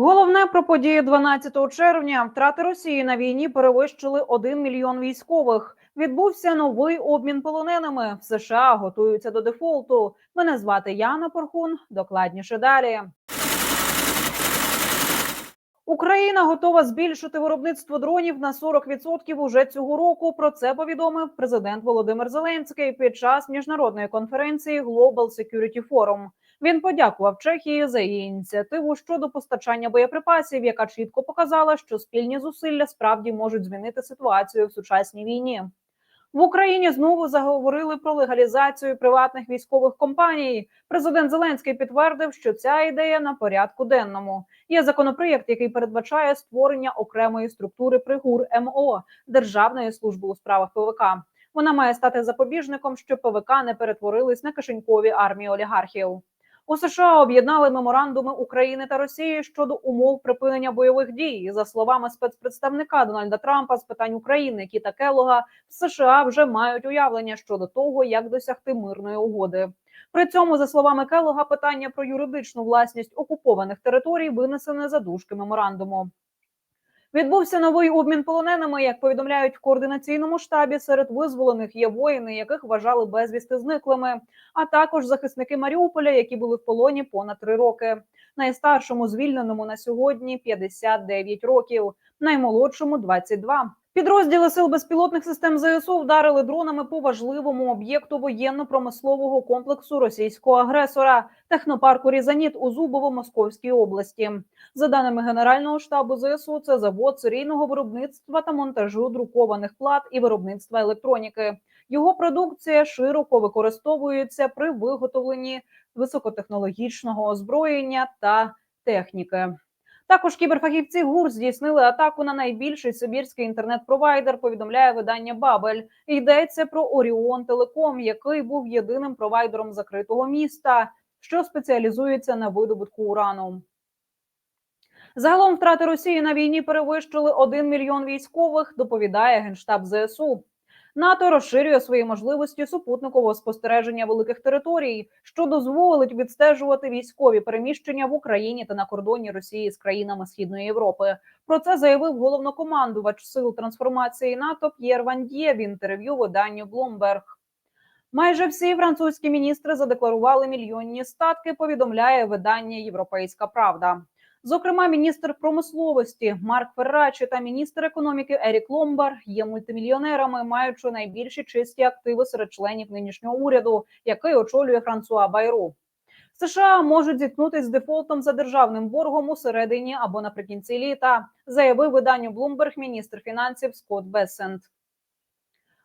Головне про події 12 червня. Втрати Росії на війні перевищили 1 мільйон військових. Відбувся новий обмін полоненими. В США готуються до дефолту. Мене звати Яна Порхун. Докладніше далі. Україна готова збільшити виробництво дронів на 40% уже цього року. Про це повідомив президент Володимир Зеленський під час міжнародної конференції Global Security Forum. Він подякував Чехії за її ініціативу щодо постачання боєприпасів, яка чітко показала, що спільні зусилля справді можуть змінити ситуацію в сучасній війні. В Україні знову заговорили про легалізацію приватних військових компаній. Президент Зеленський підтвердив, що ця ідея на порядку денному. Є законопроєкт, який передбачає створення окремої структури при ГУР МО Державної служби у справах ПВК. Вона має стати запобіжником, щоб ПВК не перетворились на кишенькові армії олігархів. У США об'єднали меморандуми України та Росії щодо умов припинення бойових дій. За словами спецпредставника Дональда Трампа з питань України Кіта Келога, в США вже мають уявлення щодо того, як досягти мирної угоди. При цьому, за словами Келога, питання про юридичну власність окупованих територій винесене за дужки меморандуму. Відбувся новий обмін полоненими. Як повідомляють в координаційному штабі, серед визволених є воїни, яких вважали безвісти зниклими, а також захисники Маріуполя, які були в полоні понад три роки. Найстаршому звільненому на сьогодні 59 років, наймолодшому 22. Підрозділи сил безпілотних систем ЗСУ вдарили дронами по важливому об'єкту воєнно-промислового комплексу російського агресора технопарку Різаніт у Зубово-Московській області. За даними Генерального штабу ЗСУ, це завод серійного виробництва та монтажу друкованих плат і виробництва електроніки. Його продукція широко використовується при виготовленні високотехнологічного озброєння та техніки. Також кіберфахівці ГУР здійснили атаку на найбільший сибірський інтернет-провайдер. Повідомляє видання Бабель. Йдеться про Оріон Телеком, який був єдиним провайдером закритого міста, що спеціалізується на видобутку урану. Загалом втрати Росії на війні перевищили 1 мільйон військових. Доповідає генштаб ЗСУ. НАТО розширює свої можливості супутникового спостереження великих територій, що дозволить відстежувати військові переміщення в Україні та на кордоні Росії з країнами Східної Європи. Про це заявив головнокомандувач сил трансформації НАТО П'єр Вандє в інтерв'ю виданню Bloomberg. Майже всі французькі міністри задекларували мільйонні статки. Повідомляє видання Європейська Правда. Зокрема, міністр промисловості Марк Феррачі та міністр економіки Ерік Ломбар є мультимільйонерами, маючи найбільші чисті активи серед членів нинішнього уряду, який очолює Франсуа Байру. США можуть зіткнутися з дефолтом за державним боргом у середині або наприкінці літа, заявив виданню Bloomberg міністр фінансів Скотт Бессент.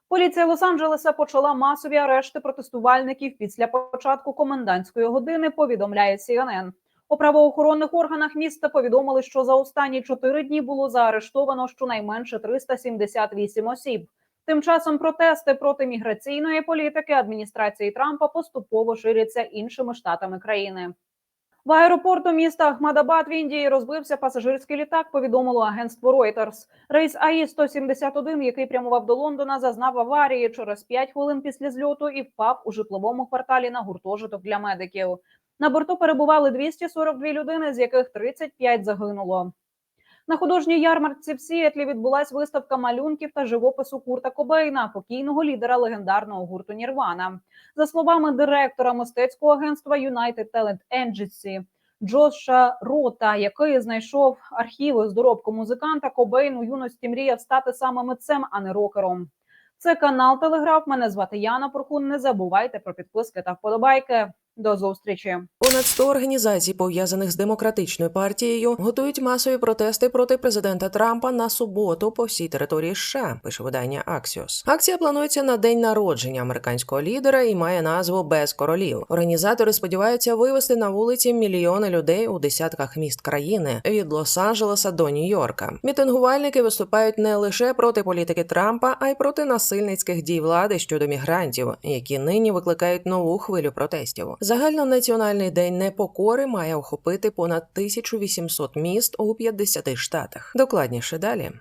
Поліція Лос-Анджелеса почала масові арешти протестувальників після початку комендантської години. Повідомляє CNN. У правоохоронних органах міста повідомили, що за останні чотири дні було заарештовано щонайменше 378 осіб. Тим часом протести проти міграційної політики адміністрації Трампа поступово ширяться іншими штатами країни. В аеропорту міста Ахмадабад в Індії розбився пасажирський літак. Повідомило агентство Reuters. Рейс АІ 171 який прямував до Лондона, зазнав аварії через 5 хвилин після зльоту і впав у житловому кварталі на гуртожиток для медиків. На борту перебували 242 людини, з яких 35 загинуло. На художній ярмарці в Сіетлі відбулась виставка малюнків та живопису Курта Кобейна, покійного лідера легендарного гурту Нірвана. За словами директора мистецького агентства United Talent Agency Джоша Рота, який знайшов архіви з доробку музиканта, Кобейн у юності мріяв стати саме митцем, а не рокером. Це канал Телеграф. Мене звати Яна Порхун. Не забувайте про підписки та вподобайки. До зустрічі. Понад 100 організацій, пов'язаних з демократичною партією, готують масові протести проти президента Трампа на суботу по всій території США. Пише видання Axios. Акція планується на день народження американського лідера і має назву Без королів. Організатори сподіваються вивести на вулиці мільйони людей у десятках міст країни від Лос-Анджелеса до Нью-Йорка. Мітингувальники виступають не лише проти політики Трампа, а й проти насильницьких дій влади щодо мігрантів, які нині викликають нову хвилю протестів. Загальнонаціональний день непокори має охопити понад 1800 міст у 50 штатах. Докладніше далі.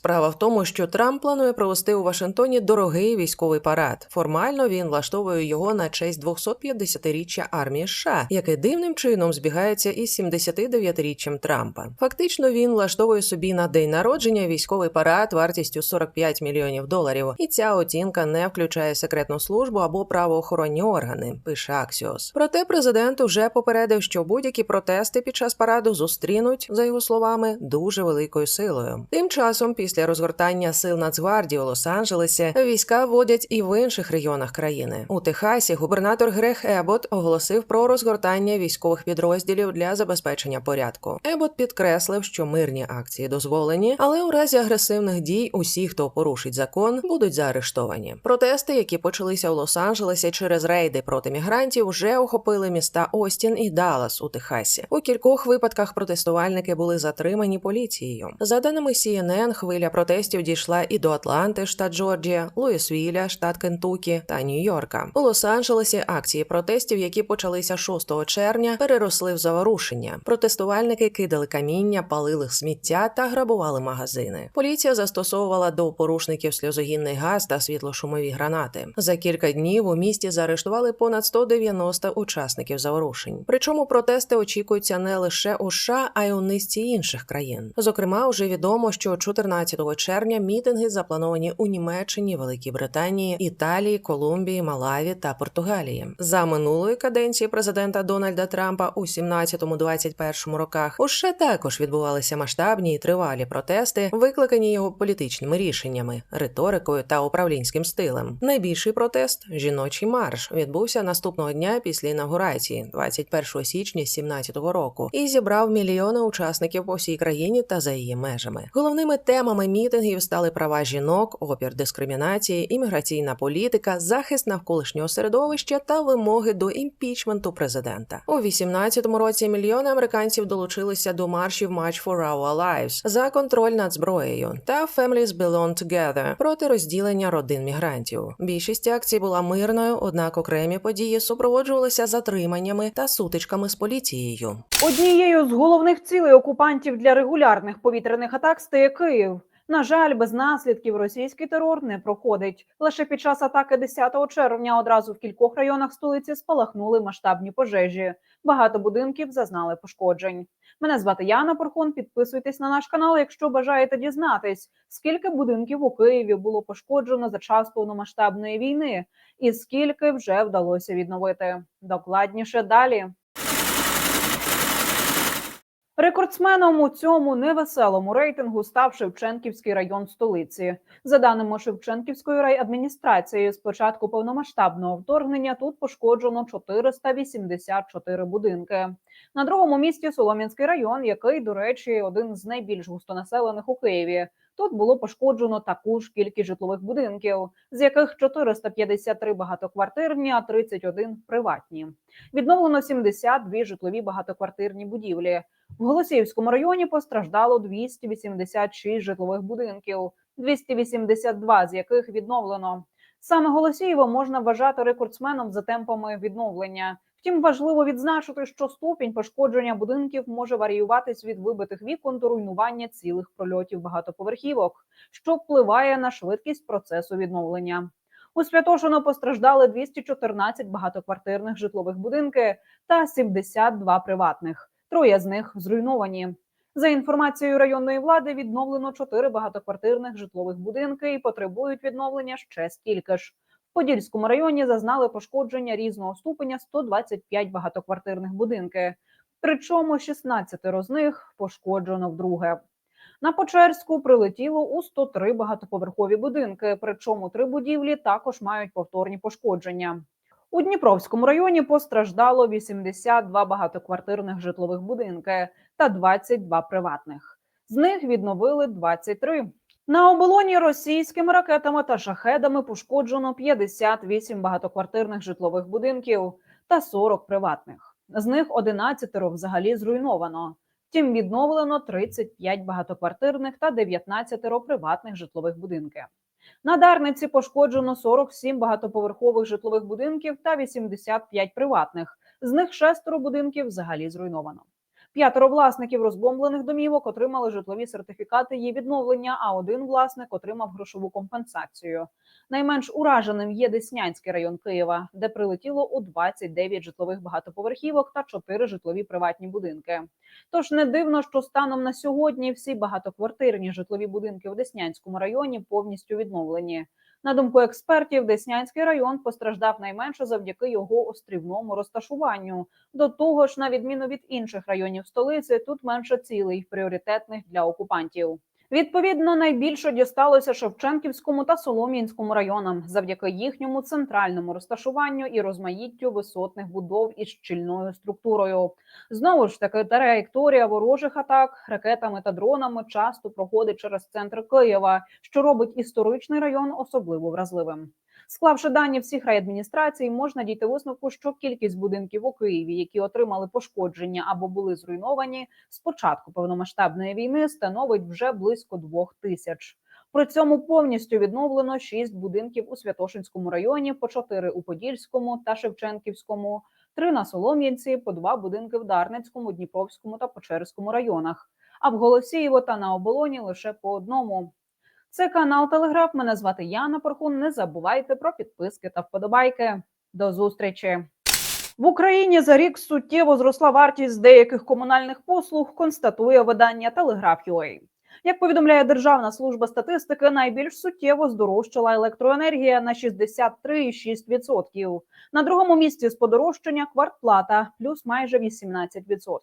Справа в тому, що Трамп планує провести у Вашингтоні дорогий військовий парад. Формально він влаштовує його на честь 250-річчя армії США, яке дивним чином збігається із 79-річчям Трампа. Фактично він влаштовує собі на день народження військовий парад вартістю 45 мільйонів доларів. І ця оцінка не включає секретну службу або правоохоронні органи. Пише Axios. Проте президент уже попередив, що будь-які протести під час параду зустрінуть, за його словами, дуже великою силою. Тим часом, після розгортання сил Нацгвардії у Лос-Анджелесі, війська вводять і в інших регіонах країни. У Техасі губернатор Грег Ебот оголосив про розгортання військових підрозділів для забезпечення порядку. Ебот підкреслив, що мирні акції дозволені, але у разі агресивних дій усі, хто порушить закон, будуть заарештовані. Протести, які почалися у Лос-Анджелесі через рейди проти мігрантів, вже охопили міста Остін і Даллас у Техасі. У кількох випадках протестувальники були затримані поліцією. За даними CNN, хвиля протестів дійшла і до Атланти, штат Джорджія, Луїсвіля, штат Кентукі та Нью-Йорка. У Лос-Анджелесі акції протестів, які почалися 6 червня, переросли в заворушення. Протестувальники кидали каміння, палили сміття та грабували магазини. Поліція застосовувала до порушників сльозогінний газ та світлошумові гранати. За кілька днів у місті заарештували понад 190 учасників заворушень. Причому протести очікуються не лише у США, а й у низці інших країн. Зокрема, вже відомо, що 14 червня мітинги заплановані у Німеччині, Великій Британії, Італії, Колумбії, Малаві та Португалії. За минулої каденції президента Дональда Трампа у 17-21 роках у США також відбувалися масштабні і тривалі протести, викликані його політичними рішеннями, риторикою та управлінським стилем. Найбільший протест жіночий марш відбувся наступного дня після інаугурації, 21 січня 2017 року, і зібрав мільйони учасників по всій країні та за її межами. Головними темами мітингів стали права жінок, опір дискримінації, імміграційна політика, захист навколишнього середовища та вимоги до імпічменту президента. У 18-му році мільйони американців долучилися до маршів March for Our Lives за контроль над зброєю та Families Belong Together проти розділення родин мігрантів. Більшість акцій була мирною, однак окремі події супроводжувалися затриманнями та сутичками з поліцією. Однією з головних цілей окупантів для регулярних повітряних атак стає Київ. На жаль, без наслідків російський терор не проходить. Лише під час атаки 10 червня одразу в кількох районах столиці спалахнули масштабні пожежі. Багато будинків зазнали пошкоджень. Мене звати Яна Порхон. Підписуйтесь на наш канал, якщо бажаєте дізнатись, скільки будинків у Києві було пошкоджено за час повномасштабної війни, і скільки вже вдалося відновити. Докладніше далі. Рекордсменом у цьому невеселому рейтингу став Шевченківський район столиці. За даними Шевченківської райадміністрації, з початку повномасштабного вторгнення тут пошкоджено 484 будинки. На другому місці Солом'янський район, який, до речі, один з найбільш густонаселених у Києві. Тут було пошкоджено таку ж кількість житлових будинків, з яких 453 багатоквартирні, а 31 приватні. Відновлено 72 житлові багатоквартирні будівлі. В Голосіївському районі постраждало 286 житлових будинків, 282 з яких відновлено. Саме Голосіїво можна вважати рекордсменом за темпами відновлення. Втім, важливо відзначити, що ступінь пошкодження будинків може варіюватись від вибитих вікон до руйнування цілих прольотів багатоповерхівок, що впливає на швидкість процесу відновлення. У Святошино постраждали 214 багатоквартирних житлових будинки та 72 приватних. Троє з них зруйновані. За інформацією районної влади, відновлено чотири багатоквартирних житлових будинки і потребують відновлення ще стільки ж. В Подільському районі зазнали пошкодження різного ступеня 125 багатоквартирних будинки. Причому 16 з них пошкоджено вдруге. На Почерську прилетіло у 103 багатоповерхові будинки. Причому три будівлі також мають повторні пошкодження. У Дніпровському районі постраждало 82 багатоквартирних житлових будинки та 22 приватних. З них відновили 23. На оболоні російськими ракетами та шахедами пошкоджено 58 багатоквартирних житлових будинків та 40 приватних. З них 11 взагалі зруйновано. Втім, відновлено 35 багатоквартирних та 19 приватних житлових будинків. На Дарниці пошкоджено 47 багатоповерхових житлових будинків та 85 приватних. З них шестеро будинків взагалі зруйновано. П'ятеро власників розбомблених домівок отримали житлові сертифікати її відновлення, а один власник отримав грошову компенсацію. Найменш ураженим є Деснянський район Києва, де прилетіло у 29 житлових багатоповерхівок та 4 житлові приватні будинки. Тож не дивно, що станом на сьогодні всі багатоквартирні житлові будинки в Деснянському районі повністю відновлені. На думку експертів, Деснянський район постраждав найменше завдяки його острівному розташуванню. До того ж, на відміну від інших районів столиці, тут менше цілей пріоритетних для окупантів. Відповідно, найбільше дісталося Шевченківському та Солом'янському районам завдяки їхньому центральному розташуванню і розмаїттю висотних будов із щільною структурою. Знову ж таки, траєкторія ворожих атак ракетами та дронами часто проходить через центр Києва, що робить історичний район особливо вразливим. Склавши дані всіх райадміністрацій, можна дійти висновку, що кількість будинків у Києві, які отримали пошкодження або були зруйновані з початку повномасштабної війни, становить вже близько двох тисяч. При цьому повністю відновлено шість будинків у Святошинському районі, по чотири у Подільському та Шевченківському, три на Солом'янці, по два будинки в Дарницькому, Дніпровському та Печерському районах. А в Голосіїво та на оболоні лише по одному. Це канал Телеграф. Мене звати Яна Порхун. Не забувайте про підписки та вподобайки. До зустрічі. В Україні за рік суттєво зросла вартість деяких комунальних послуг, констатує видання Телеграф.UA. Як повідомляє Державна служба статистики, найбільш суттєво здорожчала електроенергія на 63,6%. На другому місці з подорожчання квартплата плюс майже 18%.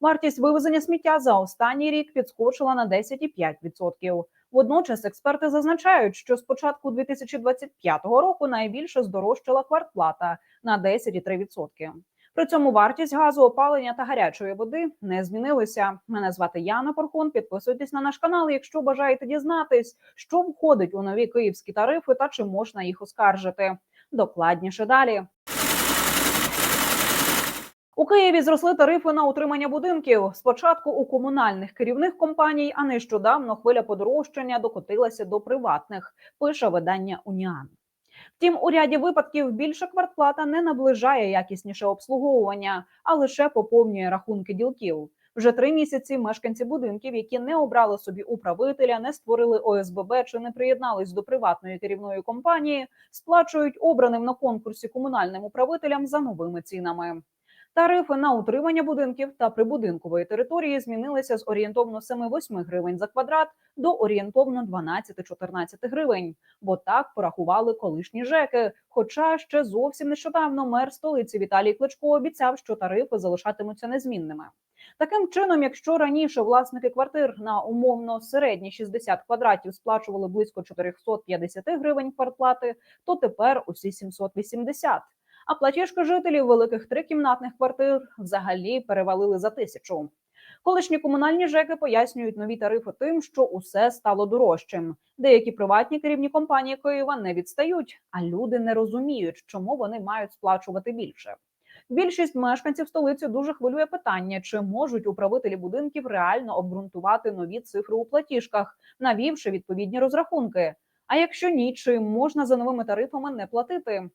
Вартість вивезення сміття за останній рік підскочила на 10,5%. Водночас експерти зазначають, що з початку 2025 року найбільше здорожчала квартплата на 10,3%. При цьому вартість газу, опалення та гарячої води не змінилися. Мене звати Яна Порхун. Підписуйтесь на наш канал, якщо бажаєте дізнатись, що входить у нові київські тарифи та чи можна їх оскаржити. Докладніше далі. У Києві зросли тарифи на утримання будинків. Спочатку у комунальних керівних компаній, а нещодавно хвиля подорожчання докотилася до приватних. Пише видання Уніан. Втім, у ряді випадків більша квартплата не наближає якісніше обслуговування, а лише поповнює рахунки ділків. Вже три місяці мешканці будинків, які не обрали собі управителя, не створили ОСББ чи не приєднались до приватної керівної компанії, сплачують обраним на конкурсі комунальним управителям за новими цінами. Тарифи на утримання будинків та прибудинкової території змінилися з орієнтовно 7-8 гривень за квадрат до орієнтовно 12-14 гривень, бо так порахували колишні ЖЕКи. Хоча ще зовсім нещодавно мер столиці Віталій Кличко обіцяв, що тарифи залишатимуться незмінними. Таким чином, якщо раніше власники квартир на умовно середні 60 квадратів сплачували близько 450 гривень квартплати, то тепер усі 780. А платіжки жителів великих трикімнатних квартир взагалі перевалили за тисячу. Колишні комунальні ЖЕКи пояснюють нові тарифи тим, що усе стало дорожчим. Деякі приватні керівні компанії Києва не відстають, а люди не розуміють, чому вони мають сплачувати більше. Більшість мешканців столиці дуже хвилює питання, чи можуть управителі будинків реально обґрунтувати нові цифри у платіжках, навівши відповідні розрахунки. А якщо ні, чи можна за новими тарифами не платити?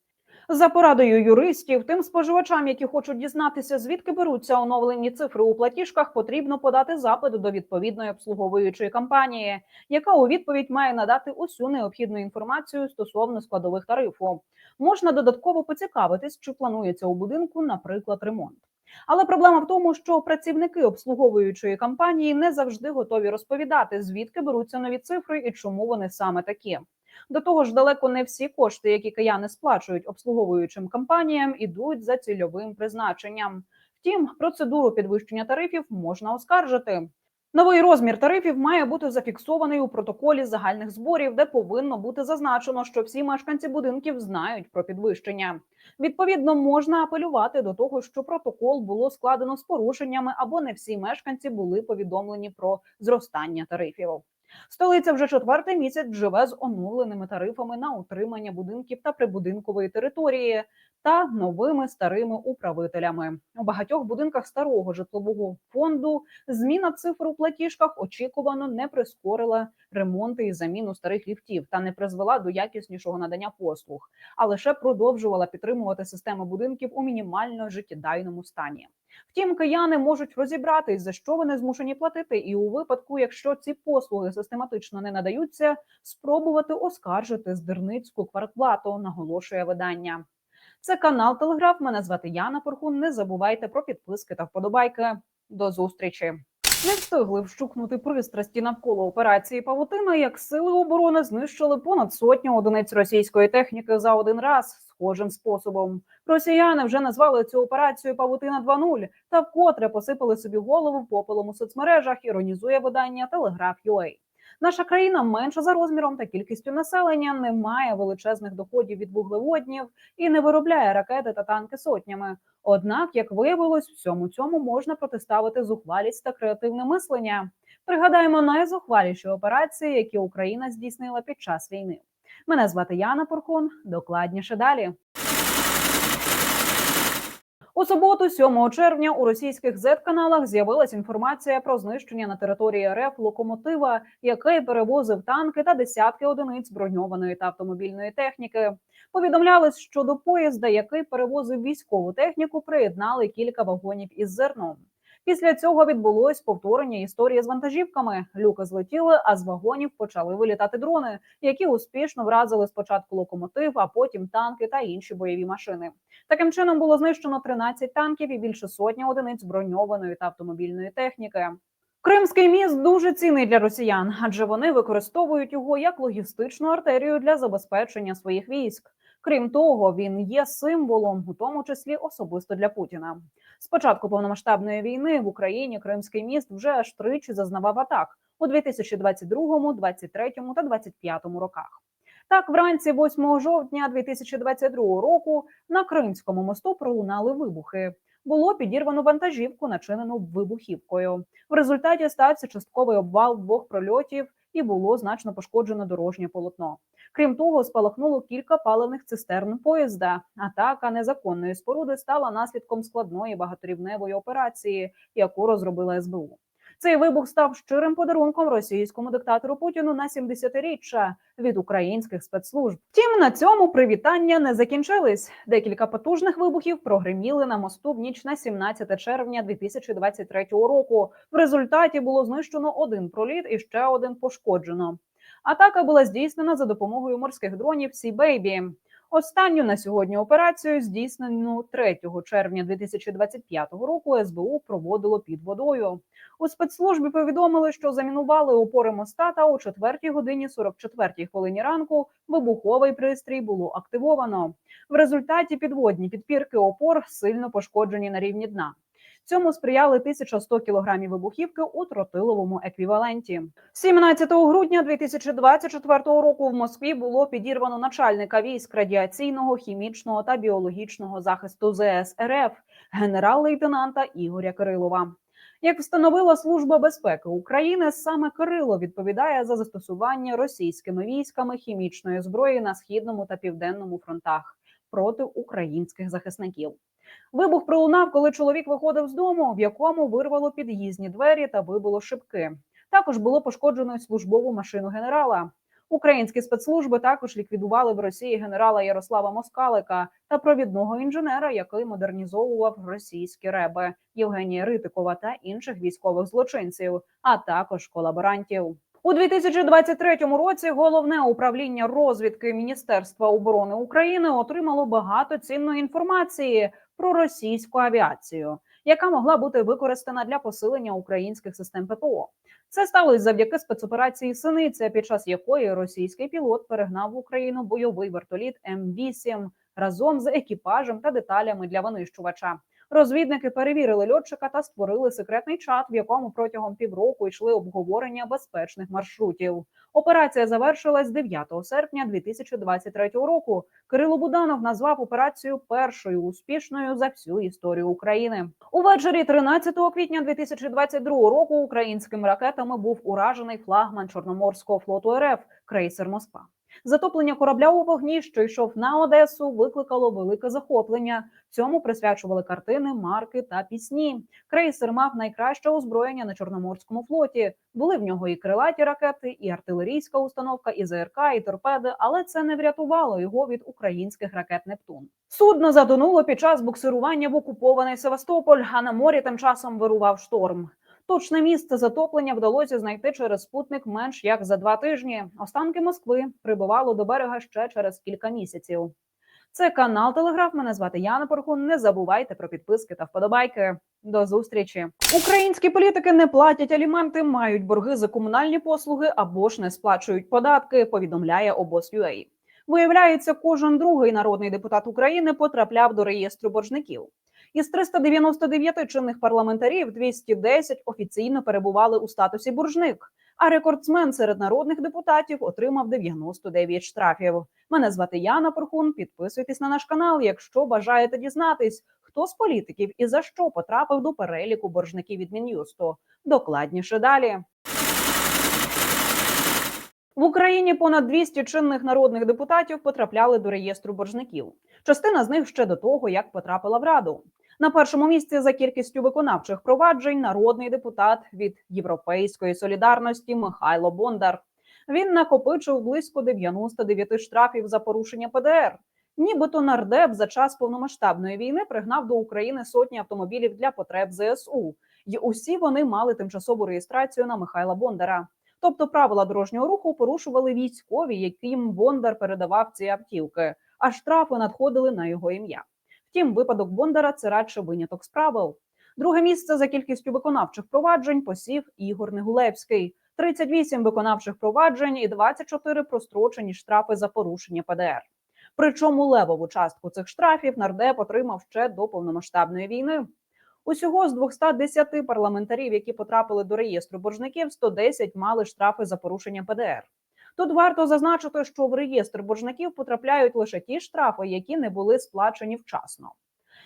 За порадою юристів, тим споживачам, які хочуть дізнатися, звідки беруться оновлені цифри у платіжках, потрібно подати запит до відповідної обслуговуючої компанії, яка у відповідь має надати усю необхідну інформацію стосовно складових тарифу. Можна додатково поцікавитись, чи планується у будинку, наприклад, ремонт. Але проблема в тому, що працівники обслуговуючої компанії не завжди готові розповідати, звідки беруться нові цифри і чому вони саме такі. До того ж, далеко не всі кошти, які кияни сплачують обслуговуючим компаніям, ідуть за цільовим призначенням. Втім, процедуру підвищення тарифів можна оскаржити. Новий розмір тарифів має бути зафіксований у протоколі загальних зборів, де повинно бути зазначено, що всі мешканці будинків знають про підвищення. Відповідно, можна апелювати до того, що протокол було складено з порушеннями, або не всі мешканці були повідомлені про зростання тарифів. Столиця вже четвертий місяць живе з оновленими тарифами на утримання будинків та прибудинкової території та новими старими управителями. У багатьох будинках старого житлового фонду зміна цифр у платіжках очікувано не прискорила ремонти і заміну старих ліфтів та не призвела до якіснішого надання послуг, а лише продовжувала підтримувати системи будинків у мінімально життєдайному стані. Втім, кияни можуть розібратись, за що вони змушені платити, і у випадку, якщо ці послуги систематично не надаються, спробувати оскаржити здирницьку квартплату, наголошує видання. Це канал Телеграф. Мене звати Яна Порхун. Не забувайте про підписки та вподобайки. До зустрічі. Не встигли вщукнути пристрасті навколо операції Павутина, як сили оборони знищили понад сотню одиниць російської техніки за один раз схожим способом. Росіяни вже назвали цю операцію Павутина 2.0 та вкотре посипали собі голову попелом у соцмережах. Іронізує видання Телеграф.ua. Наша країна менша за розміром та кількістю населення, не має величезних доходів від вуглеводнів і не виробляє ракети та танки сотнями. Однак, як виявилось, всьому цьому можна протиставити зухвалість та креативне мислення. Пригадаємо найзухваліші операції, які Україна здійснила під час війни. Мене звати Яна Порхун. Докладніше далі. У суботу, 7 червня, у російських Z-каналах з'явилась інформація про знищення на території РФ локомотива, який перевозив танки та десятки одиниць броньованої та автомобільної техніки. Повідомлялось, що до поїзда, який перевозив військову техніку, приєднали кілька вагонів із зерном. Після цього відбулось повторення історії з вантажівками. Люки злетіли, а з вагонів почали вилітати дрони, які успішно вразили спочатку локомотив, а потім танки та інші бойові машини. Таким чином було знищено 13 танків і більше сотні одиниць броньованої та автомобільної техніки. Кримський міст дуже цінний для росіян, адже вони використовують його як логістичну артерію для забезпечення своїх військ. Крім того, він є символом, у тому числі особисто для Путіна. З початку повномасштабної війни в Україні Кримський міст вже аж тричі зазнавав атак у 2022, 23 та 25 роках. Так, вранці 8 жовтня 2022 року на Кримському мосту пролунали вибухи. Було підірвано вантажівку, начинену вибухівкою. В результаті стався частковий обвал двох прольотів і було значно пошкоджено дорожнє полотно. Крім того, спалахнуло кілька паливних цистерн поїзда. Атака незаконної споруди стала наслідком складної багаторівневої операції, яку розробила СБУ. Цей вибух став щирим подарунком російському диктатору Путіну на 70-річчя від українських спецслужб. Втім, на цьому привітання не закінчились. Декілька потужних вибухів прогреміли на мосту в ніч на 17 червня 2023 року. В результаті було знищено один проліт і ще один пошкоджено. Атака була здійснена за допомогою морських дронів Baby. Останню на сьогодні операцію, здійснену 3 червня 2025 року, СБУ проводило під водою. У спецслужбі повідомили, що замінували опори моста та о 4 годині 44 хвилині ранку вибуховий пристрій було активовано. В результаті підводні підпірки опор сильно пошкоджені на рівні дна. Цьому сприяли 1100 кілограмів вибухівки у тротиловому еквіваленті. 17 грудня 2024 року в Москві було підірвано начальника військ радіаційного, хімічного та біологічного захисту ЗС РФ генерал-лейтенанта Ігоря Кирилова. Як встановила служба безпеки України, саме Кирило відповідає за застосування російськими військами хімічної зброї на східному та південному фронтах проти українських захисників. Вибух пролунав, коли чоловік виходив з дому, в якому вирвало під'їзні двері та вибило шибки. Також було пошкоджено службову машину генерала. Українські спецслужби також ліквідували в Росії генерала Ярослава Москалика та провідного інженера, який модернізовував російські реби Євгенія Ритикова та інших військових злочинців, а також колаборантів. У 2023 році головне управління розвідки Міністерства оборони України отримало багато цінної інформації про російську авіацію, яка могла бути використана для посилення українських систем ППО. Це сталося завдяки спецоперації Синиця, під час якої російський пілот перегнав в Україну бойовий вертоліт М8 разом з екіпажем та деталями для винищувача. Розвідники перевірили льотчика та створили секретний чат, в якому протягом півроку йшли обговорення безпечних маршрутів. Операція завершилась 9 серпня 2023 року. Кирило Буданов назвав операцію першою успішною за всю історію України. Увечері 13 квітня 2022 року українськими ракетами був уражений флагман Чорноморського флоту РФ крейсер Москва. Затоплення корабля у вогні, що йшов на Одесу, викликало велике захоплення. Цьому присвячували картини, марки та пісні. Крейсер мав найкраще озброєння на Чорноморському флоті. Були в нього і крилаті ракети, і артилерійська установка, і ЗРК, і торпеди, але це не врятувало його від українських ракет Нептун. Судно затонуло під час буксирування в окупований Севастополь, а на морі тим часом вирував шторм. Точне місце затоплення вдалося знайти через спутник менш як за два тижні. Останки Москви прибувало до берега ще через кілька місяців. Це канал Телеграф. Мене звати Яна Порхун. Не забувайте про підписки та вподобайки. До зустрічі. Українські політики не платять аліменти, мають борги за комунальні послуги або ж не сплачують податки. Повідомляє обоз.ua. Виявляється, кожен другий народний депутат України потрапляв до реєстру боржників. Із 399 чинних парламентарів 210 офіційно перебували у статусі боржник. А рекордсмен серед народних депутатів отримав 99 штрафів. Мене звати Яна Порхун. Підписуйтесь на наш канал, якщо бажаєте дізнатись, хто з політиків і за що потрапив до переліку боржників від Мін'юсту. Докладніше далі. В Україні понад 200 чинних народних депутатів потрапляли до реєстру боржників. Частина з них ще до того, як потрапила в раду. На першому місці за кількістю виконавчих проваджень народний депутат від Європейської солідарності Михайло Бондар. Він накопичив близько 99 штрафів за порушення ПДР. Нібито нардеп за час повномасштабної війни пригнав до України сотні автомобілів для потреб ЗСУ, і усі вони мали тимчасову реєстрацію на Михайла Бондара. Тобто правила дорожнього руху порушували військові, яким Бондар передавав ці автівки, а штрафи надходили на його ім'я. Втім, випадок Бондара це радше виняток з правил. Друге місце за кількістю виконавчих проваджень посів Ігор Негулевський. 38 виконавчих проваджень і 24 прострочені штрафи за порушення ПДР. Причому левову частку цих штрафів нардеп отримав ще до повномасштабної війни. Усього з 210 парламентарів, які потрапили до реєстру боржників, 110 мали штрафи за порушення ПДР. Тут варто зазначити, що в реєстр боржників потрапляють лише ті штрафи, які не були сплачені вчасно.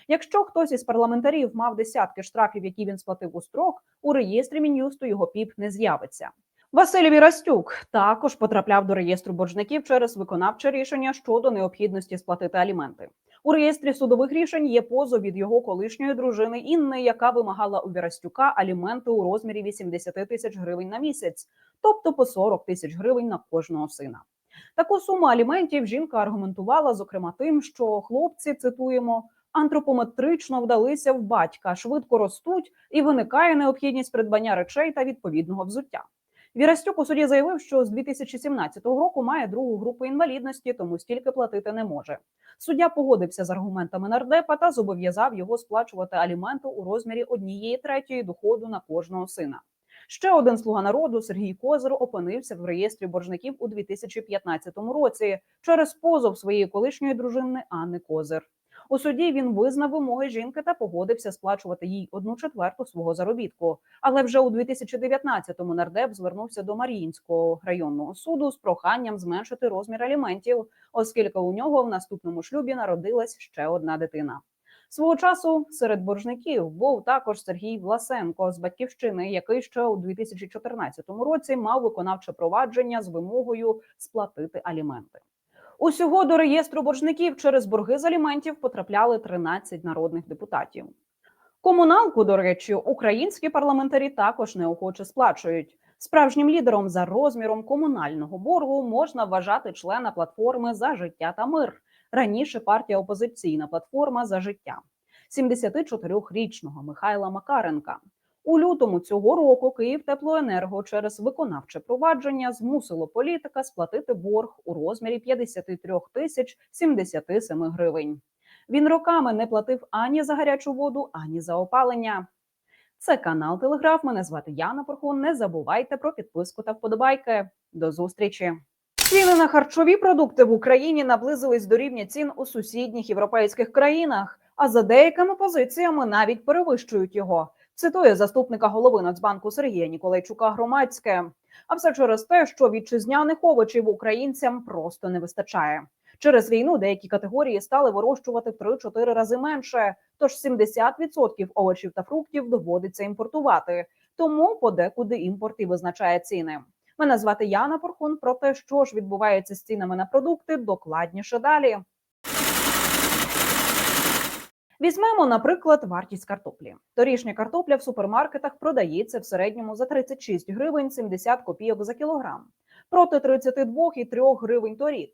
Якщо хтось із парламентарів мав десятки штрафів, які він сплатив у строк, у реєстрі мін'юсту його піп не з'явиться. Василь Вірастюк також потрапляв до реєстру боржників через виконавче рішення щодо необхідності сплатити аліменти. У реєстрі судових рішень є позов від його колишньої дружини Інни, яка вимагала у Вірастюка аліменти у розмірі 80 тисяч гривень на місяць, тобто по 40 тисяч гривень на кожного сина. Таку суму аліментів жінка аргументувала, зокрема, тим, що хлопці цитуємо. Антропометрично вдалися в батька, швидко ростуть, і виникає необхідність придбання речей та відповідного взуття. Вірастюк у суді заявив, що з 2017 року має другу групу інвалідності, тому стільки платити не може. Суддя погодився з аргументами нардепа та зобов'язав його сплачувати аліменти у розмірі однієї третьої доходу на кожного сина. Ще один слуга народу Сергій Козир опинився в реєстрі боржників у 2015 році через позов своєї колишньої дружини Анни Козир. У суді він визнав вимоги жінки та погодився сплачувати їй одну четверту свого заробітку. Але вже у 2019-му нардеп звернувся до Маріїнського районного суду з проханням зменшити розмір аліментів, оскільки у нього в наступному шлюбі народилась ще одна дитина. Свого часу серед боржників був також Сергій Власенко з батьківщини, який ще у 2014 році мав виконавче провадження з вимогою сплатити аліменти. Усього до реєстру боржників через борги з аліментів потрапляли 13 народних депутатів. Комуналку, до речі, українські парламентарі також неохоче сплачують. Справжнім лідером за розміром комунального боргу можна вважати члена платформи за життя та мир. Раніше партія опозиційна платформа за життя 74-річного Михайла Макаренка. У лютому цього року Київ Теплоенерго через виконавче провадження змусило політика сплатити борг у розмірі 53 тисяч 77 гривень. Він роками не платив ані за гарячу воду, ані за опалення. Це канал Телеграф. Мене звати Яна Порхун. Не забувайте про підписку та вподобайки. До зустрічі. Ціни на харчові продукти в Україні наблизились до рівня цін у сусідніх європейських країнах, а за деякими позиціями навіть перевищують його. Цитує заступника голови Нацбанку Сергія Ніколайчука громадське. А все через те, що вітчизняних овочів українцям просто не вистачає. Через війну деякі категорії стали вирощувати в 3-4 рази менше. Тож 70% овочів та фруктів доводиться імпортувати. Тому подекуди імпорт і визначає ціни. Мене звати Яна Порхун. Про те, що ж відбувається з цінами на продукти, докладніше далі. Візьмемо, наприклад, вартість картоплі. Торішня картопля в супермаркетах продається в середньому за 36 гривень 70 копійок за кілограм, проти 32,3 гривень торік.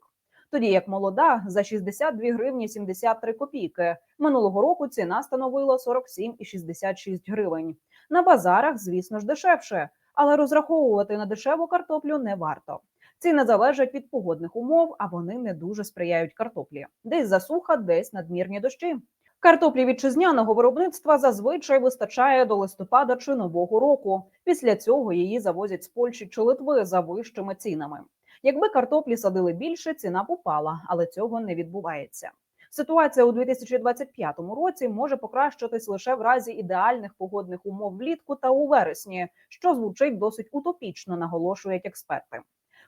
Тоді як молода за 62 гривні 73 копійки. Минулого року ціна становила 47,66 гривень. На базарах, звісно ж, дешевше, але розраховувати на дешеву картоплю не варто. Ціни залежать від погодних умов, а вони не дуже сприяють картоплі. Десь засуха, десь надмірні дощі. Картоплі вітчизняного виробництва зазвичай вистачає до листопада чи нового року. Після цього її завозять з Польщі чи Литви за вищими цінами. Якби картоплі садили більше, ціна б упала, але цього не відбувається. Ситуація у 2025 році може покращитись лише в разі ідеальних погодних умов влітку та у вересні, що звучить досить утопічно, наголошують експерти.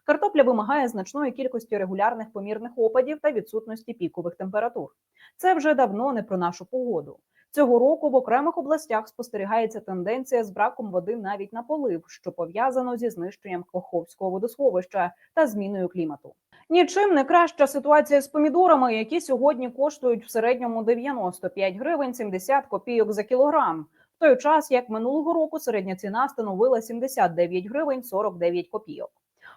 Картопля вимагає значної кількості регулярних помірних опадів та відсутності пікових температур. Це вже давно не про нашу погоду. Цього року в окремих областях спостерігається тенденція з браком води навіть на полив, що пов'язано зі знищенням Коховського водосховища та зміною клімату. Нічим не краща ситуація з помідорами, які сьогодні коштують в середньому 95 гривень 70 копійок за кілограм. В той час, як минулого року, середня ціна становила 79 гривень 49 копійок.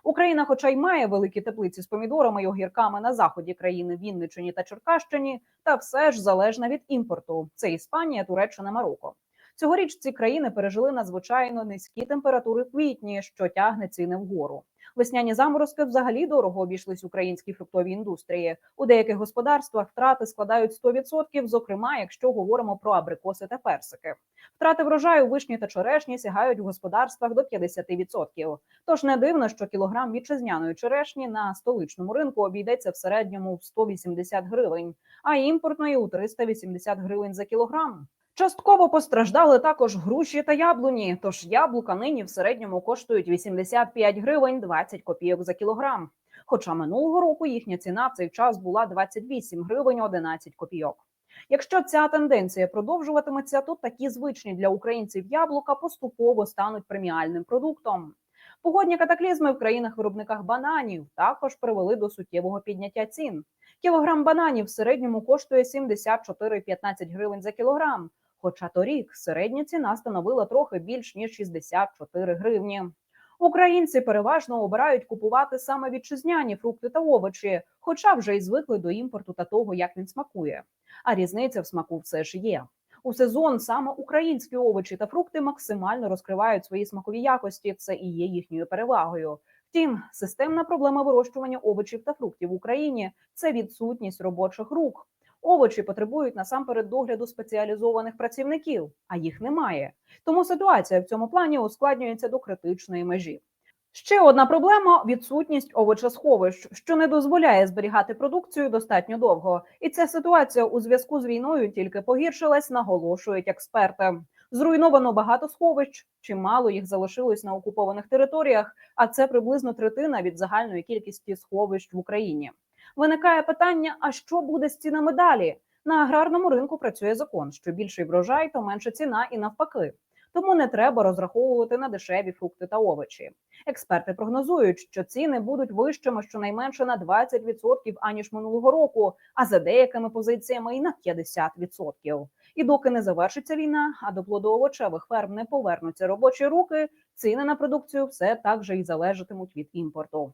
Україна, хоча й має великі теплиці з помідорами й огірками на заході країни Вінниччині та Черкащині, та все ж залежна від імпорту. Це Іспанія, Туреччина, Марокко. Цьогоріч ці країни пережили надзвичайно низькі температури в квітні, що тягне ціни вгору. Весняні заморозки взагалі дорого обійшлись українській фруктовій індустрії. У деяких господарствах втрати складають 100%, зокрема, якщо говоримо про абрикоси та персики. Втрати врожаю вишні та черешні сягають у господарствах до 50%. Тож не дивно, що кілограм вітчизняної черешні на столичному ринку обійдеться в середньому в 180 гривень, а імпортної у 380 гривень за кілограм. Частково постраждали також груші та яблуні. Тож яблука нині в середньому коштують 85 гривень 20 копійок за кілограм. Хоча минулого року їхня ціна в цей час була 28 гривень 11 копійок. Якщо ця тенденція продовжуватиметься, то такі звичні для українців яблука поступово стануть преміальним продуктом. Погодні катаклізми в країнах-виробниках бананів також привели до суттєвого підняття цін. Кілограм бананів в середньому коштує 74,15 гривень за кілограм. Хоча торік середня ціна становила трохи більш ніж 64 гривні. Українці переважно обирають купувати саме вітчизняні фрукти та овочі, хоча вже й звикли до імпорту та того, як він смакує. А різниця в смаку все ж є. У сезон саме українські овочі та фрукти максимально розкривають свої смакові якості. Це і є їхньою перевагою. Втім, системна проблема вирощування овочів та фруктів в Україні це відсутність робочих рук. Овочі потребують насамперед догляду спеціалізованих працівників, а їх немає. Тому ситуація в цьому плані ускладнюється до критичної межі. Ще одна проблема відсутність овочесховищ, що не дозволяє зберігати продукцію достатньо довго. І ця ситуація у зв'язку з війною тільки погіршилась, наголошують експерти. Зруйновано багато сховищ, чимало їх залишилось на окупованих територіях, а це приблизно третина від загальної кількості сховищ в Україні. Виникає питання: а що буде з цінами далі? На аграрному ринку працює закон: що більший врожай, то менша ціна, і навпаки. Тому не треба розраховувати на дешеві фрукти та овочі. Експерти прогнозують, що ціни будуть вищими щонайменше на 20% аніж минулого року, а за деякими позиціями і на 50%. І доки не завершиться війна, а до плодоовочевих ферм не повернуться робочі руки, ціни на продукцію все так же і залежатимуть від імпорту.